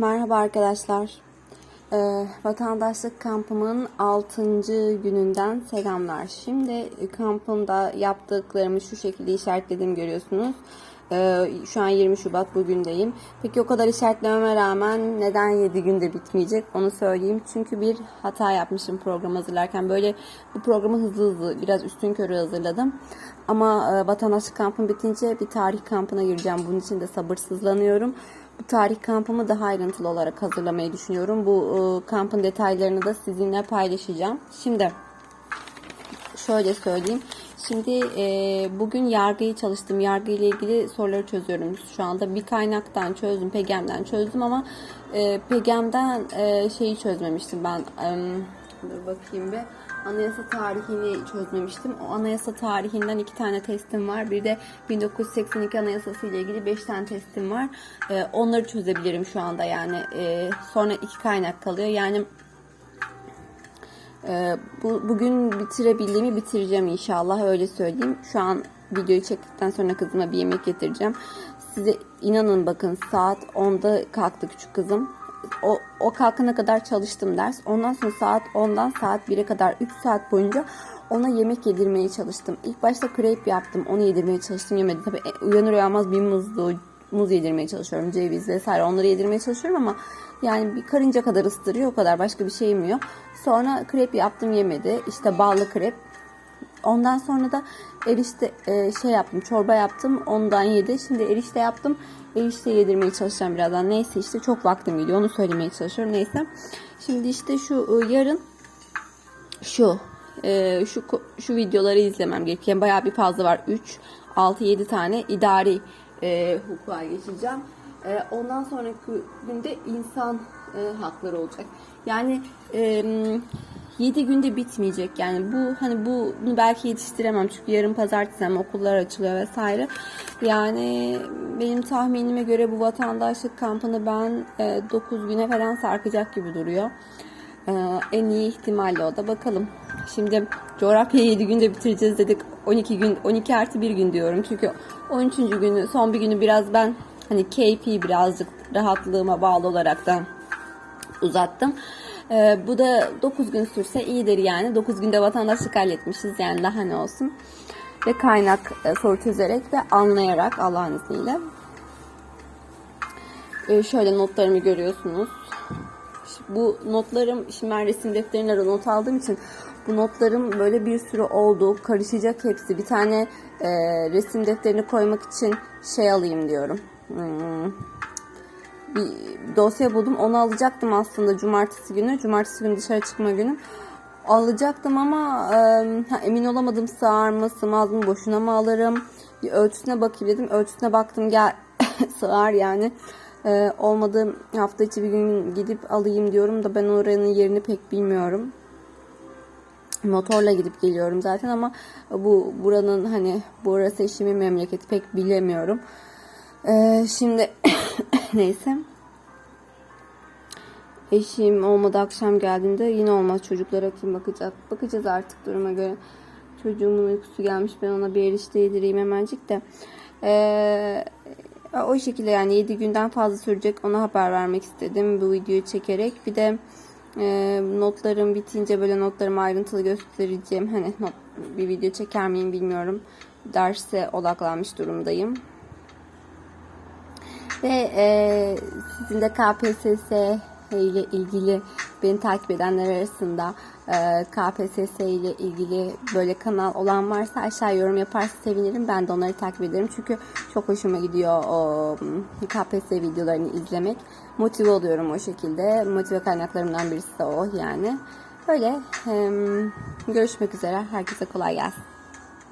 Merhaba arkadaşlar. Ee, vatandaşlık kampımın 6. gününden selamlar. Şimdi kampımda yaptıklarımı şu şekilde işaretledim görüyorsunuz. Ee, şu an 20 Şubat bugündeyim. Peki o kadar işaretlememe rağmen neden 7 günde bitmeyecek onu söyleyeyim. Çünkü bir hata yapmışım program hazırlarken. Böyle bu programı hızlı hızlı biraz üstün körü hazırladım. Ama e, vatandaşlık kampım bitince bir tarih kampına gireceğim. Bunun için de sabırsızlanıyorum. Bu tarih kampımı daha ayrıntılı olarak hazırlamayı düşünüyorum. Bu e, kampın detaylarını da sizinle paylaşacağım. Şimdi şöyle söyleyeyim. Şimdi e, bugün yargıyı çalıştım. Yargı ile ilgili soruları çözüyorum. Şu anda bir kaynaktan çözdüm, PEGEM'den çözdüm ama e, PEGEM'den e, şeyi çözmemiştim ben. E, dur bakayım bir. Anayasa tarihini çözmemiştim. O anayasa tarihinden iki tane testim var. Bir de 1982 anayasası ile ilgili beş tane testim var. E, onları çözebilirim şu anda yani. E, sonra iki kaynak kalıyor. Yani ee, bu, bugün bitirebildiğimi bitireceğim inşallah öyle söyleyeyim. Şu an videoyu çektikten sonra kızıma bir yemek getireceğim. Size inanın bakın saat 10'da kalktı küçük kızım. O, o kalkana kadar çalıştım ders. Ondan sonra saat 10'dan saat 1'e kadar 3 saat boyunca ona yemek yedirmeye çalıştım. İlk başta crepe yaptım. Onu yedirmeye çalıştım yemedi. Tabii e, uyanır uyanmaz bir muzlu, muz yedirmeye çalışıyorum. Ceviz vesaire onları yedirmeye çalışıyorum ama yani bir karınca kadar ıstırıyor o kadar başka bir şey yemiyor. Sonra krep yaptım yemedi. İşte ballı krep. Ondan sonra da erişte e, şey yaptım çorba yaptım ondan yedi. Şimdi erişte yaptım. Erişte yedirmeye çalışacağım birazdan. Neyse işte çok vaktim gidiyor onu söylemeye çalışıyorum. Neyse. Şimdi işte şu e, yarın şu e, şu şu videoları izlemem gerekiyor. Yani bayağı bir fazla var. 3 6 7 tane idari e, hukuka geçeceğim. E, ondan sonraki günde insan e, hakları olacak. Yani e, 7 günde bitmeyecek. Yani bu hani bu bunu belki yetiştiremem çünkü yarın pazartesi hem okullar açılıyor vesaire. Yani benim tahminime göre bu vatandaşlık kampını ben e, 9 güne falan sarkacak gibi duruyor. E, en iyi ihtimalle o da bakalım. Şimdi coğrafyayı 7 günde bitireceğiz dedik. 12 gün 12 artı 1 gün diyorum. Çünkü 13. günü son bir günü biraz ben hani keyfi birazcık rahatlığıma bağlı olarak da uzattım. Ee, bu da 9 gün sürse iyidir yani. 9 günde vatandaşlık halletmişiz yani daha ne olsun. Ve kaynak e, soru çözerek ve anlayarak Allah'ın izniyle. Ee, şöyle notlarımı görüyorsunuz. Bu notlarım, şimdi ben resim defterine not aldığım için bu notlarım böyle bir sürü oldu. Karışacak hepsi. Bir tane e, resim defterini koymak için şey alayım diyorum. Hmm. Bir dosya buldum. Onu alacaktım aslında cumartesi günü. Cumartesi günü dışarı çıkma günüm. Alacaktım ama e, ha, emin olamadım sığar mı sığmaz mı boşuna mı alırım. Bir ölçüsüne bakayım dedim. Ölçüsüne baktım gel sığar yani. E, olmadı hafta içi bir gün gidip alayım diyorum da ben oranın yerini pek bilmiyorum motorla gidip geliyorum zaten ama bu buranın hani burası eşimin memleketi pek bilemiyorum. Ee, şimdi neyse. Eşim olmadı akşam geldiğinde yine olmaz çocuklara kim bakacak. Bakacağız artık duruma göre. Çocuğumun uykusu gelmiş ben ona bir erişte yedireyim hemencik de. Ee, o şekilde yani 7 günden fazla sürecek ona haber vermek istedim bu videoyu çekerek. Bir de e, notlarım bitince böyle notlarımı ayrıntılı göstereceğim. Hani not, bir video çeker miyim bilmiyorum. Derse odaklanmış durumdayım. Ve e, sizin de KPSS ile ilgili beni takip edenler arasında e, KPSS ile ilgili böyle kanal olan varsa aşağı yorum yaparsa sevinirim. Ben de onları takip ederim. Çünkü çok hoşuma gidiyor o KPSS videolarını izlemek. Motive oluyorum o şekilde. Motive kaynaklarımdan birisi de o yani. Böyle görüşmek üzere. Herkese kolay gelsin.